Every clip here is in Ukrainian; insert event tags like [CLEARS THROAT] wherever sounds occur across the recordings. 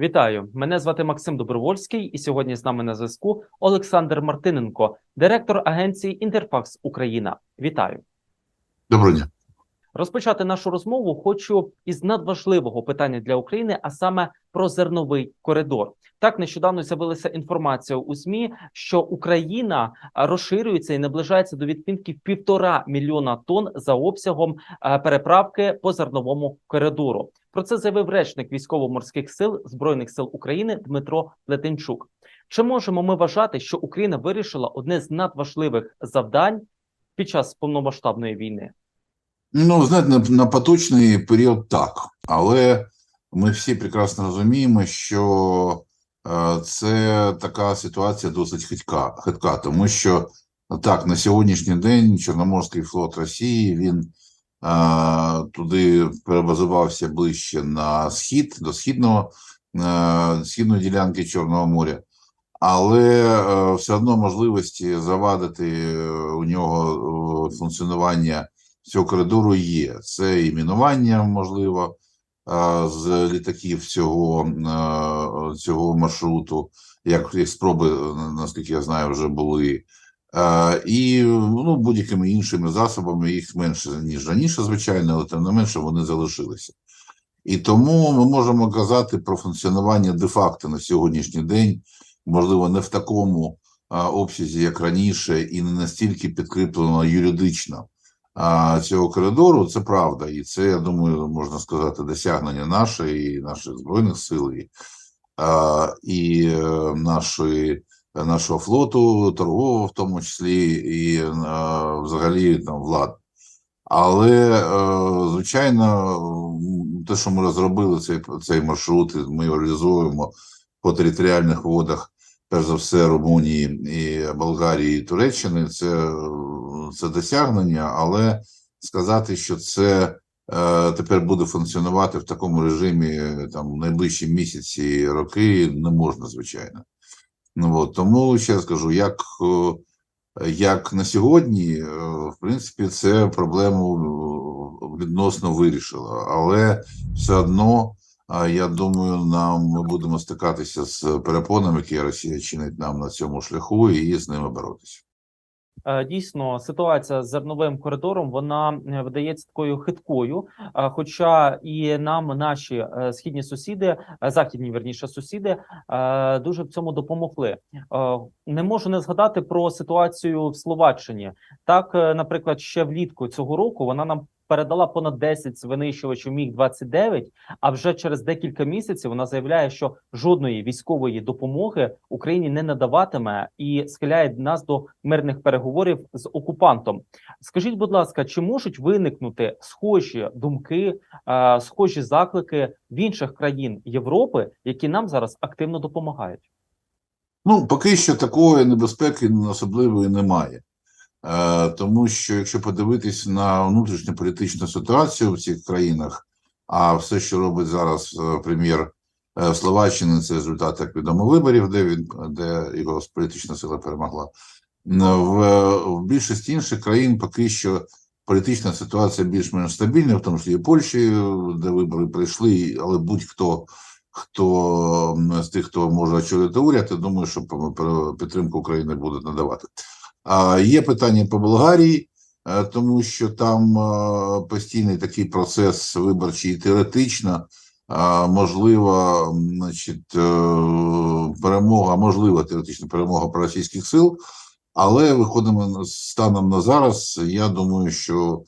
Вітаю! Мене звати Максим Добровольський, і сьогодні з нами на зв'язку Олександр Мартиненко, директор агенції Інтерфакс Україна. Вітаю! Доброго дня. Розпочати нашу розмову хочу із надважливого питання для України, а саме про зерновий коридор. Так нещодавно з'явилася інформація у ЗМІ, що Україна розширюється і наближається до відмітки півтора мільйона тонн за обсягом переправки по зерновому коридору. Про це заявив речник військово-морських сил збройних сил України Дмитро Летенчук. Чи можемо ми вважати, що Україна вирішила одне з надважливих завдань під час повномасштабної війни? Ну, знаєте, на, на поточний період так, але ми всі прекрасно розуміємо, що е, це така ситуація досить хитка, хитка, тому що так, на сьогоднішній день Чорноморський флот Росії він туди перебазувався ближче на схід, до східного е, східної ділянки Чорного моря. Але е, все одно можливості завадити е, у нього функціонування цього коридору є. Це і мінування можливо з літаків цього, цього маршруту, як, як спроби, наскільки я знаю, вже були. І ну, будь-якими іншими засобами їх менше, ніж раніше, звичайно, але тим не менше вони залишилися. І тому ми можемо казати про функціонування де-факто на сьогоднішній день, можливо, не в такому обсязі, як раніше, і не настільки підкріплено юридично цього коридору. Це правда, і це, я думаю, можна сказати, досягнення наше і наших збройних сил, і, і е, нашої, нашого флоту, торгового в тому числі, і а, взагалі там влад. Але, е, звичайно, те, що ми розробили цей, цей маршрут, ми його реалізуємо по територіальних водах, перш за все, Румунії, і Болгарії, і Туреччини, це, це досягнення, але сказати, що це е, тепер буде функціонувати в такому режимі е, там найближчі місяці роки не можна, звичайно. Ну, от, тому ще раз кажу, як е, як на сьогодні, е, в принципі, це проблему е, відносно вирішила, але все одно, я думаю, нам ми будемо стикатися з перепонами, які Росія чинить нам на цьому шляху, і з ними боротися. Е, Дійсно, ситуація з зерновим коридором вона е, видається такою хиткою. е, Хоча і нам наші східні сусіди, західні верніше сусіди, дуже в цьому допомогли. Не можу не згадати про ситуацію в Словаччині. Так, наприклад, ще влітку цього року вона нам передала понад 10 винищувачів міг 29 А вже через декілька місяців вона заявляє, що жодної військової допомоги Україні не надаватиме і схиляє нас до мирних переговорів з окупантом. Скажіть, будь ласка, чи можуть виникнути схожі думки, е, схожі заклики в інших країн Європи, які нам зараз активно допомагають? Ну, поки що такої небезпеки особливої немає. Е, тому що якщо подивитись на внутрішню політичну ситуацію в цих країнах, а все, що робить зараз е, прем'єр е, Словаччини, це результат, як відомо, виборів, де він де його політична сила перемогла. В, в більшості інших країн поки що політична ситуація більш-менш стабільна, в тому числі і Польщі, де вибори прийшли, але будь-хто хто з тих, хто може очолити уряд, я думаю, що підтримку України будуть надавати. А є питання по Болгарії, е, тому що там е, постійний такий процес виборчий теоретично можлива, значить, е, перемога, можлива теоретична перемога проросійських сил, але виходимо станом на зараз. Я думаю, що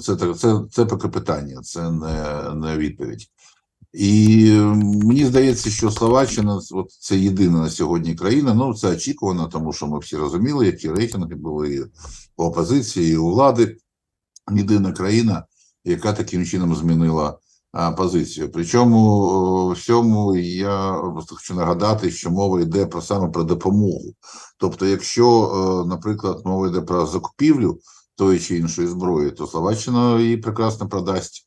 це це, це поки питання, це не, не відповідь. І мені здається, що Словаччина от це єдина на сьогодні країна. Ну це очікувано, тому що ми всі розуміли, які рейтинги були і опозиції, і у влади. Єдина країна, яка таким чином змінила позицію. Причому всьому я просто хочу нагадати, що мова йде про саме про допомогу. Тобто, якщо, е, наприклад, мова йде про закупівлю тої чи іншої зброї, то Словаччина її прекрасно продасть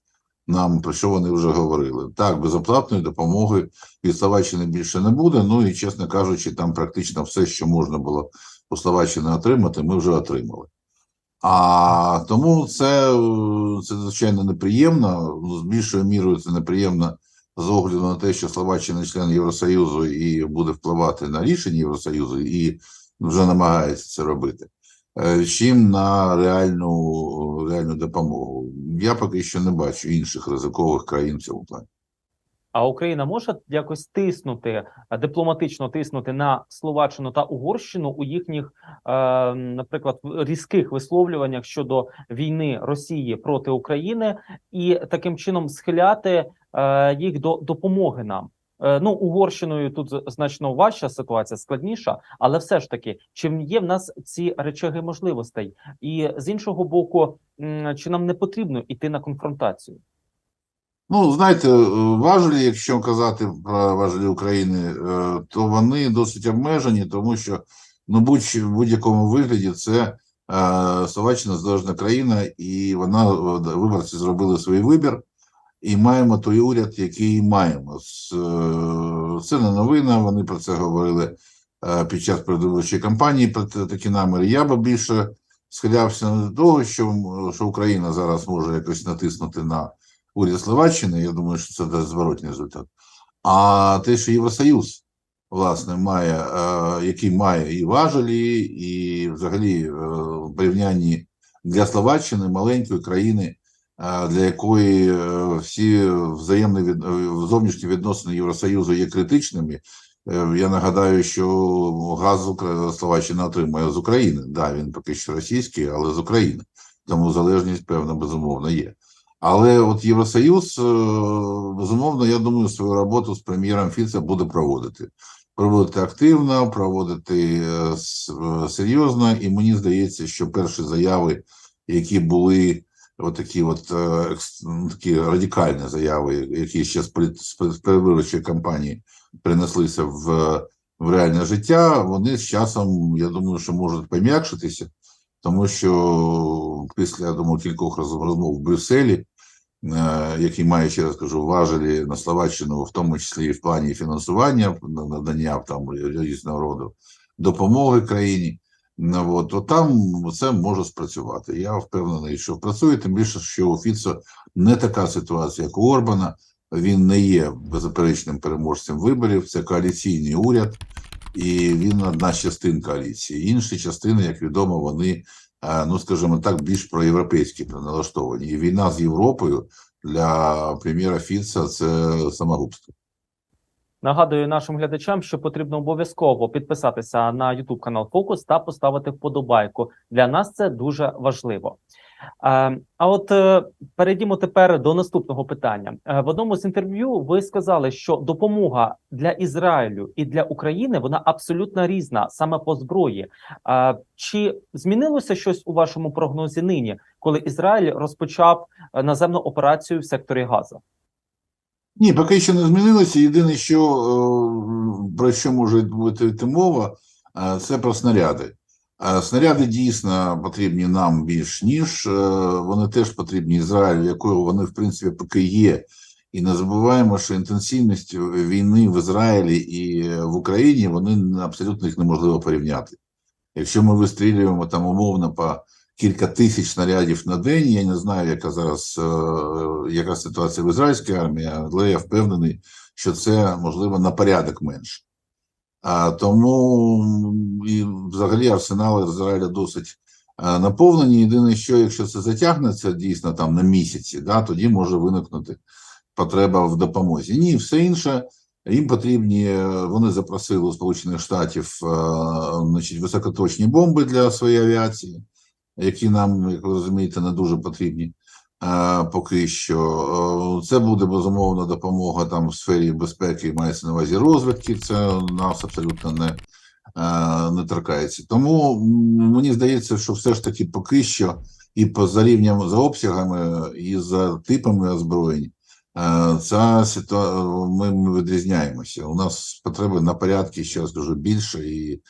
нам, про що вони вже говорили. Так, безоплатної допомоги від Словаччини більше не буде. Ну і чесно кажучи, там практично все, що можна було у Словаччини отримати, ми вже отримали. А тому це, це звичайно неприємно. Ну, З більшою мірою це неприємно з огляду на те, що Словаччина член Євросоюзу і буде впливати на рішення Євросоюзу, і вже намагається це робити, чим на реальну, реальну допомогу. Я поки що не бачу інших ризикових країн в цьому плані. А Україна може якось тиснути е, дипломатично тиснути на Словаччину та Угорщину у їхніх, е, наприклад, різких висловлюваннях щодо війни Росії проти України, і таким чином схиляти е, їх до допомоги нам. Е, Ну, Угорщиною тут значно важча ситуація, складніша, але все ж таки, чи є в нас ці речаги можливостей, і з іншого боку, чи нам не потрібно йти на конфронтацію? Ну, знаєте, е, важелі, якщо казати про важелі України, е, то вони досить обмежені, тому що ну, будь в будь-якому вигляді це Словаччина залежна країна, і вона виборці зробили свій вибір, і маємо той уряд, який маємо. Е, Це не новина. Вони про це говорили е, під час передвиборчої кампанії. Про такі наміри. Я би більше схилявся не до того, що, що Україна зараз може якось натиснути на уряд Словаччини, я думаю, що це дасть зворотній результат. А те, що Євросоюз, власне, має, е, який має і важелі, і взагалі в порівнянні для Словаччини, маленької країни, для якої е, всі взаємні від, е, зовнішні відносини Євросоюзу є критичними. Е, Я нагадаю, що газ Словаччина отримує з України. Да, він поки що російський, але з України. Тому залежність, певно, безумовно, є. Але от Євросоюз, безумовно, я думаю, свою роботу з прем'єром Фіца буде проводити. Проводити активно, проводити серйозно, і мені здається, що перші заяви, які були отакі от е, ну, такі радикальні заяви, які ще з передвиборчої кампанії принеслися в, в реальне життя, вони з часом, я думаю, що можуть пом'якшитися тому що після я думаю, кількох розмов в Брюсселі, е, який має, ще раз кажу, важелі на Словаччину, в тому числі і в плані фінансування, на- надання там різного роду допомоги країні. Ну, от, то там це може спрацювати. Я впевнений, що працює, тим більше, що у Фіцо не така ситуація, як у Орбана. Він не є беззаперечним переможцем виборів, це коаліційний уряд, і він одна з частин коаліції. Інші частини, як відомо, вони, е, ну скажімо так, більш проєвропейські налаштовані. І війна з Європою для прем'єра Фіца це самогубство. Нагадую нашим глядачам, що потрібно обов'язково підписатися на YouTube канал Фокус та поставити вподобайку. Для нас це дуже важливо. Е, А от е, перейдімо тепер до наступного питання. Е, В одному з інтерв'ю ви сказали, що допомога для Ізраїлю і для України вона абсолютно різна саме по зброї. Чи змінилося щось у вашому прогнозі нині, коли Ізраїль розпочав наземну операцію в секторі Газа? Ні, поки що не змінилося. Єдине, що е, про що може бути мова, е, це про снаряди. Е, Снаряди дійсно потрібні нам більш ніж вони теж потрібні Ізраїлю, якого вони в принципі поки є. І не забуваємо, що інтенсивність війни в Ізраїлі і в Україні вони абсолютно їх неможливо порівняти. Якщо ми вистрілюємо там умовно по кілька тисяч снарядів на день. Я не знаю, яка зараз е, яка ситуація в ізраїльській армії, але я впевнений, що це можливо на порядок менше. А тому і взагалі арсенали Ізраїля досить е, наповнені. Єдине, що якщо це затягнеться дійсно там на місяці, да, тоді може виникнути потреба в допомозі. Ні, все інше. Їм потрібні, е, вони запросили у Сполучених Штатів значить, високоточні бомби для своєї авіації які нам, як ви розумієте, не дуже потрібні а, поки що. Е, Це буде безумовно допомога там в сфері безпеки, мається на увазі розвідки. Це нас абсолютно не, е, не торкається. Тому мені здається, що все ж таки поки що і по за рівнем за обсягами, і за типами озброєнь. е, Ця ситуація ми, відрізняємося. У нас потреби на порядки ще дуже більше, і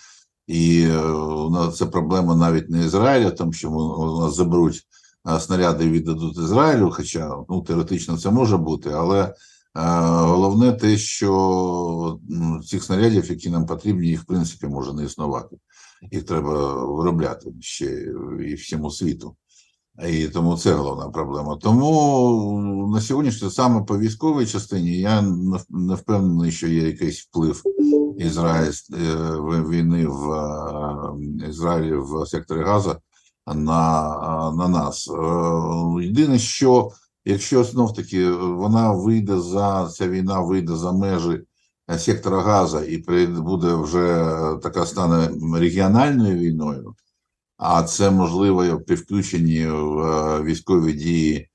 і е, це проблема навіть не Ізраїля, тому що нас заберуть е, снаряди і віддадуть Ізраїлю, хоча ну, теоретично це може бути, але е, головне те, що цих снарядів, які нам потрібні, їх в принципі може не існувати. Їх треба виробляти ще і всьому світу. І тому це головна проблема. Тому на сьогоднішній саме по військовій частині я не- не впевнений, що є якийсь вплив Ізраїль е, війни в е, Ізраїлі в секторі Газа на, на нас. Е, Єдине, що якщо знов таки вона вийде за ця війна вийде за межі сектора Газа і буде вже така стане регіональною війною, а це можливо при включенні в е, військові дії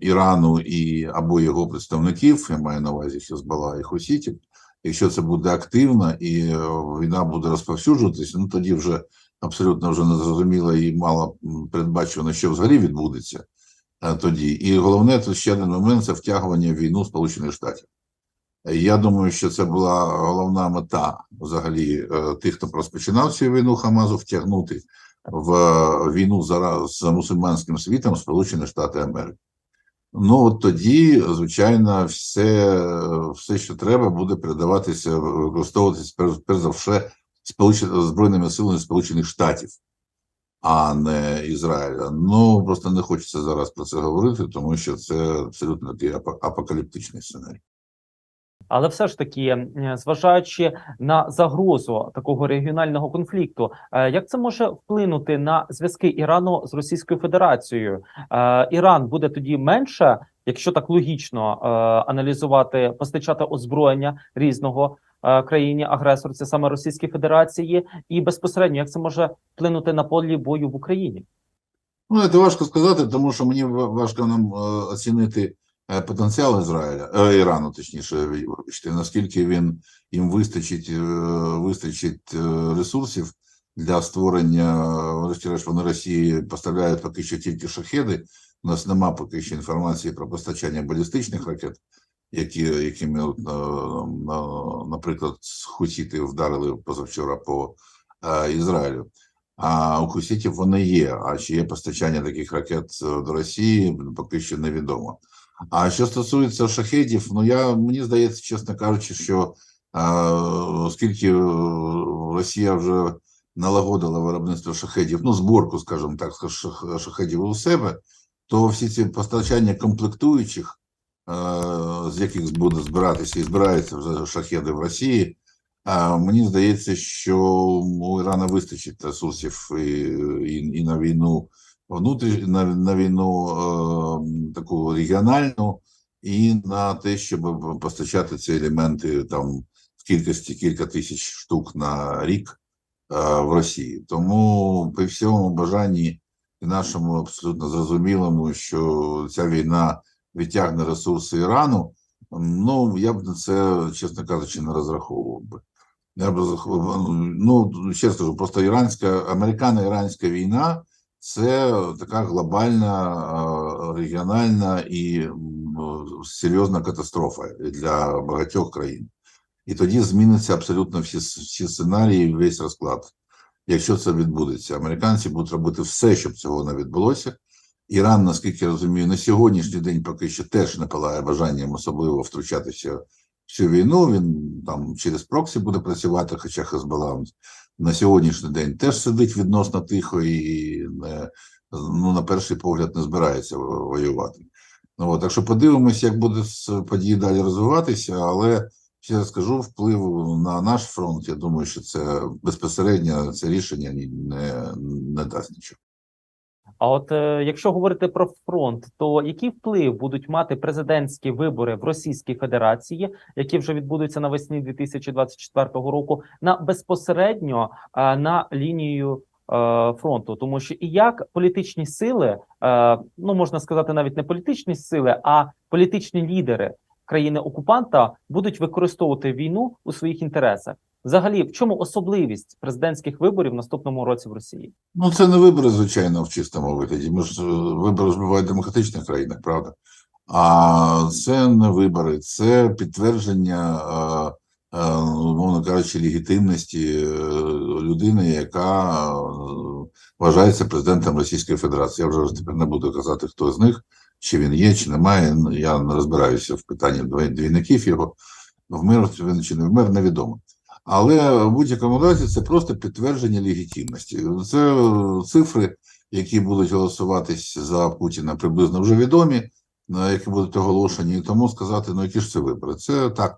Ірану і або його представників, я маю на увазі Хезбалла і Хусітів. Якщо це буде активно і е, війна буде розповсюджуватися, ну тоді вже абсолютно вже незрозуміло і мало передбачено, що взагалі відбудеться е, тоді. І головне, тут ще один момент це втягування в війну Сполучених Штатів. Я думаю, що це була головна мета взагалі е, тих, хто розпочинав цю війну Хамазу, втягнути в війну за, з мусульманським світом Сполучені Штати Америки. Ну от тоді, звичайно, все, все, що треба, буде передаватися, використовуватися перш, за все Збройними силами Сполучених Штатів, а не Ізраїля. Ну просто не хочеться зараз про це говорити, тому що це абсолютно апокаліптичний сценарій. Але все ж таки, зважаючи на загрозу такого регіонального конфлікту, е, як це може вплинути на зв'язки Ірану з Російською Федерацією? Е, Іран буде тоді менше, якщо так логічно е, аналізувати, постачати озброєння різного країні агресорці, саме Російській Федерації, і безпосередньо як це може вплинути на полі бою в Україні? Ну, це важко сказати, тому що мені важко нам оцінити потенціал Ізраїля, е, Ірану, точніше, вибачте, наскільки він їм вистачить, е, вистачить е, ресурсів для створення, врешті-решт, вони Росії поставляють поки що тільки шахеди. У нас нема поки що інформації про постачання балістичних ракет, які, якими, е, наприклад, хусіти вдарили позавчора по е, Ізраїлю. А у хусітів вони є. А чи є постачання таких ракет е, до Росії, поки що невідомо. А що стосується шахедів, ну я мені здається, чесно кажучи, що оскільки е, Росія вже налагодила виробництво шахедів, ну зборку, скажімо так, шах- шахедів у себе, то всі ці постачання комплектуючих, е, з яких буде збиратися і збираються вже шахеди в Росії. А мені здається, що у Ірана вистачить ресурсів і, і, і на війну внутріш, на, на війну е, таку регіональну, і на те, щоб постачати ці елементи там в кількості кілька тисяч штук на рік е, в Росії. Тому при всьому бажанні і нашому абсолютно зрозумілому, що ця війна відтягне ресурси Ірану. Ну я б на це, чесно кажучи, не розраховував би. Я б розраховував, ну ще раз кажу, просто іранська, американо-іранська війна це така глобальна, е, регіональна і серйозна катастрофа для багатьох країн. І тоді зміниться абсолютно всі, всі сценарії, весь розклад. Якщо це відбудеться, американці будуть робити все, щоб цього не відбулося. Іран, наскільки я розумію, на сьогоднішній день поки що теж не палає бажанням особливо втручатися в цю війну. Він там через проксі буде працювати, хоча Хезбалла на сьогоднішній день теж сидить відносно тихо і не, ну, на перший погляд не збирається воювати. Ну, от, так що подивимось, як буде події далі розвиватися, але ще раз скажу, впливу на наш фронт, я думаю, що це безпосередньо це рішення не, не дасть нічого. А от е, якщо говорити про фронт, то який вплив будуть мати президентські вибори в Російській Федерації, які вже відбудуться навесні 2024 року, на безпосередньо е, на лінію е, фронту, тому що і як політичні сили, ну можна сказати, навіть не політичні сили, а політичні лідери країни окупанта будуть використовувати війну у своїх інтересах. Взагалі, в чому особливість президентських виборів в наступному році в Росії? Ну, це не вибори, звичайно, в чистому вигляді. Ми ж е, вибори ж в демократичних країнах, правда? А це не вибори, це підтвердження, е, е, умовно кажучи, легітимності людини, яка вважається президентом Російської Федерації. Я вже тепер не буду казати, хто з них, чи він є, чи немає. Я не розбираюся в питанні двійників його. Вмер він чи не вмер, невідомо. Але в будь-якому разі це просто підтвердження легітимності. Це е, цифри, які будуть голосуватись за Путіна, приблизно вже відомі, які будуть оголошені. І тому сказати, ну які ж це вибори? Це так.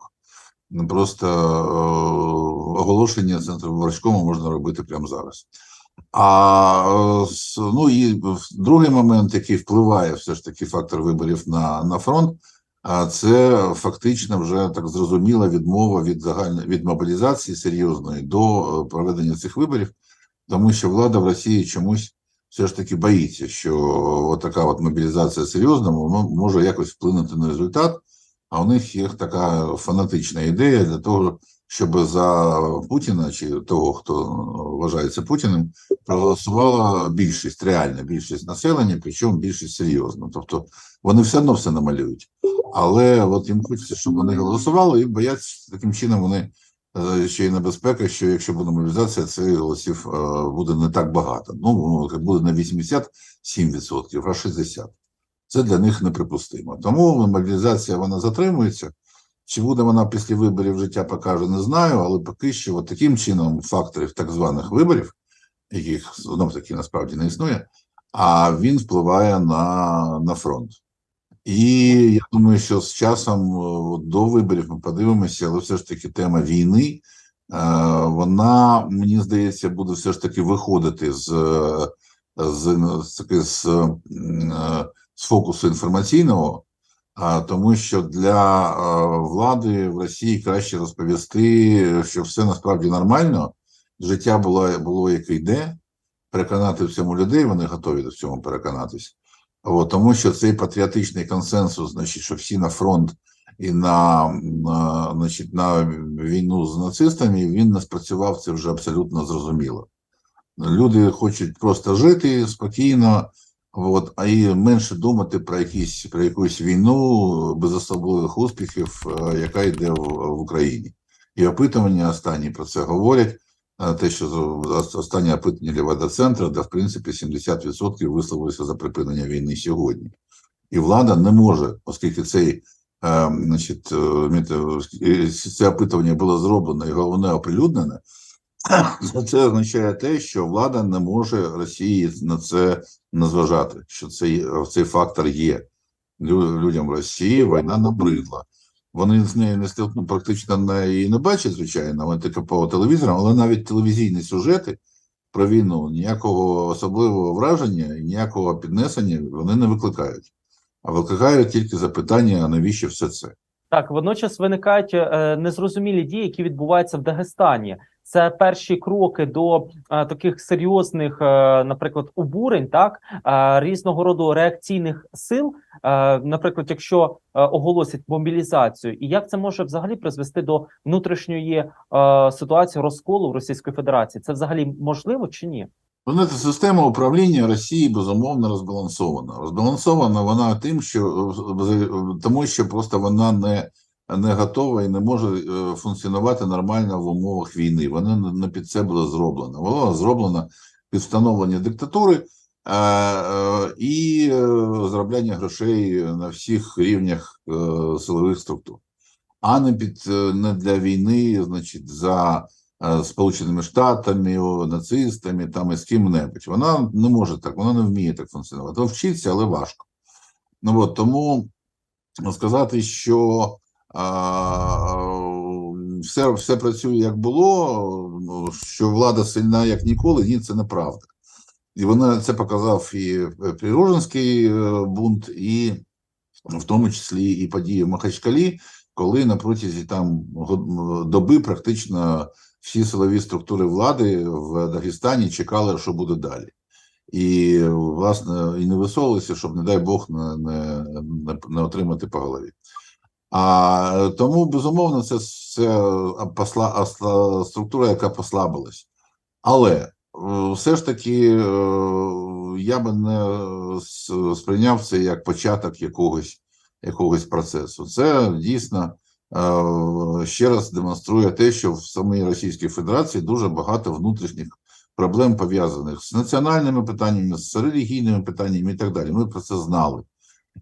Просто е, оголошення центру виборчкому можна робити прямо зараз. А е, ну і другий момент, який впливає все ж таки фактор виборів на, на фронт, а це фактично вже так зрозуміла відмова від загальної від мобілізації серйозної до е, проведення цих виборів, тому що влада в Росії чомусь все ж таки боїться, що от така от мобілізація серйозна мо- може якось вплинути на результат. А у них є така фанатична ідея для того, щоб за Путіна чи того, хто вважається Путіним, проголосувала більшість, реальна більшість населення, причому більшість серйозно. Тобто вони все одно все намалюють. Але от їм хочеться, щоб вони голосували, і бояться, що таким чином вони е, ще й небезпека, що якщо буде мобілізація, цих голосів е, буде не так багато. Ну, ну, буде не 87%, а 60%. Це для них неприпустимо. Тому мобілізація вона затримується. Чи буде вона після виборів життя покаже, не знаю, але поки що от таким чином факторів так званих виборів, яких знов таки насправді не існує, а він впливає на, на фронт. І я думаю, що з часом е, до виборів ми подивимося, але все ж таки тема війни, е, вона, мені здається, буде все ж таки виходити з, е, з, з, з, з фокусу інформаційного, тому що для влади в Росії краще розповісти, що все насправді нормально, життя було, було яке йде, переконати в цьому людей, вони готові до цьому переконатися. От, тому що цей патріотичний консенсус, значить, що всі на фронт і на, на, значить, на війну з нацистами, він не спрацював, це вже абсолютно зрозуміло. Люди хочуть просто жити спокійно, от, а і менше думати про якісь про якусь війну без особливих успіхів, е, яка йде в, в Україні. І опитування останні про це говорять. Те, що останнє опитання Лівада-центру, де в принципі 70% висловилися за припинення війни сьогодні. І влада не може, оскільки цей е, значить, е, е, це опитування було зроблено і головне оприлюднене, [CLEARS THROAT] це означає те, що влада не може Росії на це не зважати, що цей, цей фактор є. Лю- Людям Росії війна набридла. Вони з нею не стилкну, практично не, і не бачать, звичайно, вони тільки по телевізорам, але навіть телевізійні сюжети про війну ніякого особливого враження і ніякого піднесення вони не викликають. А викликають тільки запитання, а навіщо все це? Так, водночас виникають е, незрозумілі дії, які відбуваються в Дагестані. Це перші кроки до е, таких серйозних, е, наприклад, обурень, так е, різного роду реакційних сил. Наприклад, якщо оголосять мобілізацію, і як це може взагалі призвести до внутрішньої ситуації розколу в Російської Федерації? Це взагалі можливо чи ні? Ви знаєте, система управління Росії безумовно розбалансована. Розбалансована вона тим, що тому, що просто вона не, не готова і не може е, функціонувати нормально в умовах війни. Вона не- під це була зроблена. Вона зроблена під встановлення диктатури е, е, і заробляння грошей на всіх рівнях силових структур, а не під не для війни, значить, за Сполученими Штатами, нацистами там і з ким-небудь. Вона не може так, вона не вміє так функціонувати. Вчиться, але важко. Ну от тому сказати, що все, все працює як було, ну, що влада сильна як ніколи, ні, це неправда. І вона це показав і Пригожинський е, бунт, і в тому числі і події в Махачкалі, коли на протязі там доби практично всі силові структури влади в Дагестані чекали, що буде далі. І, власне, і не висовувалися, щоб, не дай Бог, не, не, не отримати по голові. А тому, безумовно, це, це посла, осла- структура, яка послабилась. Але е, все ж таки е, я би не сприйняв це як початок якогось, якогось процесу. Це дійсно е, ще раз демонструє те, що в самій Російській Федерації дуже багато внутрішніх проблем пов'язаних з національними питаннями, з релігійними питаннями і так далі. Ми про це знали,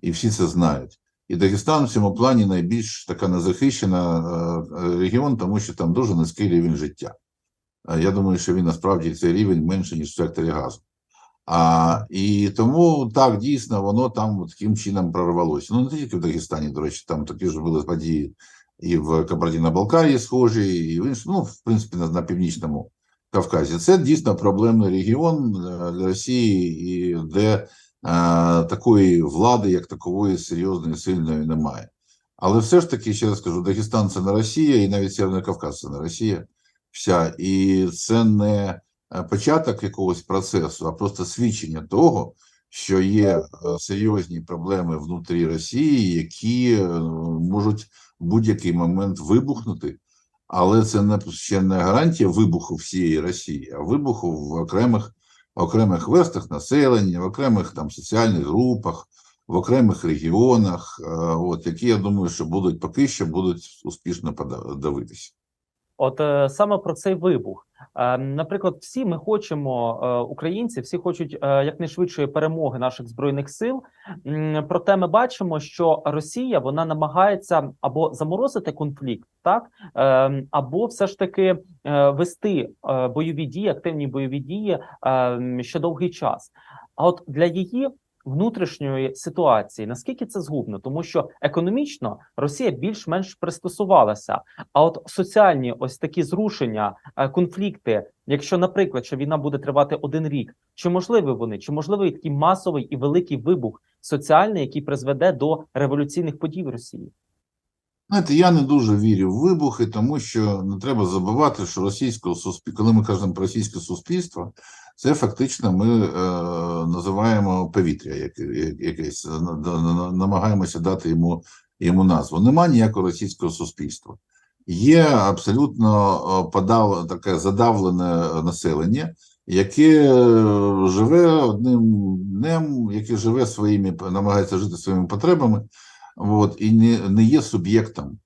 і всі це знають. І Дагестан в цьому плані найбільш така незахищена е, е, регіон, тому що там дуже низький рівень життя. Е, Я думаю, що він насправді цей рівень менше, ніж в секторі газу. А, і тому так дійсно воно там таким чином прорвалося. Ну не тільки в Дагестані, до речі, там такі ж були події і в Кабардино-Балкарії схожі, і в іншому, ну, в принципі, на, на північному Кавказі. Це дійсно проблемний регіон для, Росії, і де такої влади, як такової, серйозної, сильної немає. Але все ж таки, ще раз кажу, Дагестан це не Росія, і навіть Северний Кавказ це не Росія вся. І це не е, початок якогось процесу, а просто свідчення того, що є е, серйозні проблеми внутрі Росії, які е, можуть в будь-який момент вибухнути. Але це не ще не гарантія вибуху всієї Росії, а вибуху в окремих окремих верстах населення, в окремих там соціальних групах, в окремих регіонах, е, от які я думаю, що будуть поки що будуть успішно подавитися. От е, саме про цей вибух. Е, наприклад, всі ми хочемо, е, українці, всі хочуть е, якнайшвидшої перемоги наших збройних сил. Проте ми бачимо, що Росія вона намагається або заморозити конфлікт, так е, або все ж таки е, вести бойові дії, активні бойові дії е, ще довгий час. А от для її внутрішньої ситуації наскільки це згубно, тому що економічно Росія більш-менш пристосувалася. А от соціальні ось такі зрушення, е, конфлікти, якщо, наприклад, що війна буде тривати один рік, чи можливі вони, чи можливий такий масовий і великий вибух соціальний, який призведе до революційних подій в Росії? Знаєте, я не дуже вірю в вибухи, тому що не треба забувати, що російського суспільства, коли ми кажемо про російське суспільство, це фактично ми е, називаємо повітря, як, як- якесь на- намагаємося дати йому, йому назву. Нема ніякого російського суспільства. Є абсолютно е, подав, таке задавлене населення, яке е, живе одним днем, яке живе своїми, намагається жити своїми потребами. От, і не, не є суб'єктом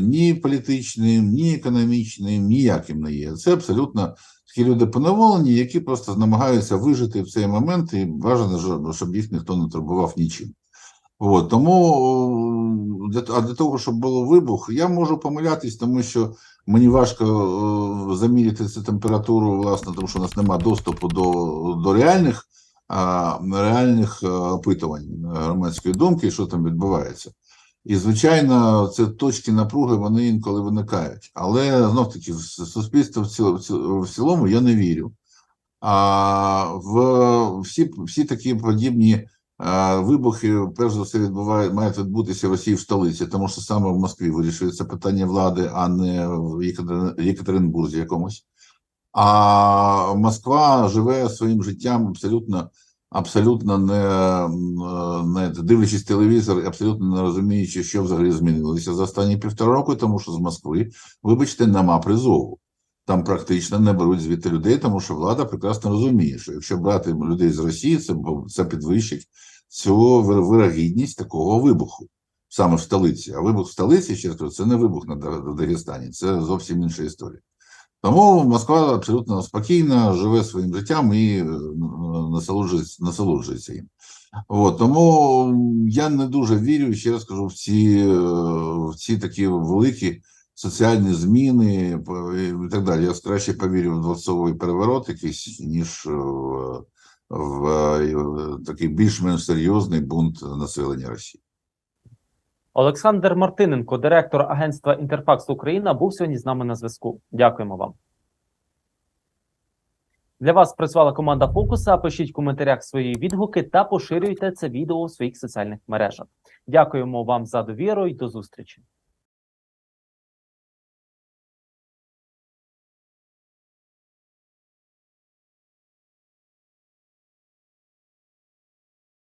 ні політичним, ні економічним, ніяким не є. Це абсолютно такі люди поневолені, які просто намагаються вижити в цей момент, і бажано, щоб- їх ніхто не турбував нічим. От, тому для, а для того, щоб було вибух, я можу помилятись, тому що мені важко о, заміряти цю температуру, власне, тому що у нас немає доступу до, до реальних реальних е, опитувань громадської думки, що там відбувається. І, звичайно, це точки напруги, вони інколи виникають. Але знов таки, суспільство в цілому, в цілому- я не вірю. А в всі, всі такі подібні а, вибухи, перш за все, відбувають, мають відбутися в Росії в столиці, тому що саме в Москві вирішується питання влади, а не в Єкатери- Єкатеринбурзі якомусь. А Москва живе своїм життям абсолютно, абсолютно не, не дивлячись телевізор, абсолютно не розуміючи, що взагалі змінилося за останні півтора року, тому що з Москви, вибачте, нема призову. Там практично не беруть звідти людей, тому що влада прекрасно розуміє, що якщо брати людей з Росії, це, це підвищить цю вирогідність такого вибуху саме в столиці. А вибух в столиці, ще раз це не вибух на Даг- Дагестані, це зовсім інша історія. Тому Москва абсолютно спокійна, живе своїм життям і е, насолоджується, насолоджується їм. От, тому я не дуже вірю, ще раз кажу, в ці, е, в ці такі великі соціальні зміни і так далі. Я краще повірю в дворцовий переворот якийсь, ніж в, в, е, такий більш-менш серйозний бунт населення Росії. Олександр Мартиненко, директор агентства Інтерфакс Україна, був сьогодні з нами на зв'язку. Дякуємо вам. Для вас працювала команда Фокуса. Пишіть в коментарях свої відгуки та поширюйте це відео у своїх соціальних мережах. Дякуємо вам за довіру і до зустрічі.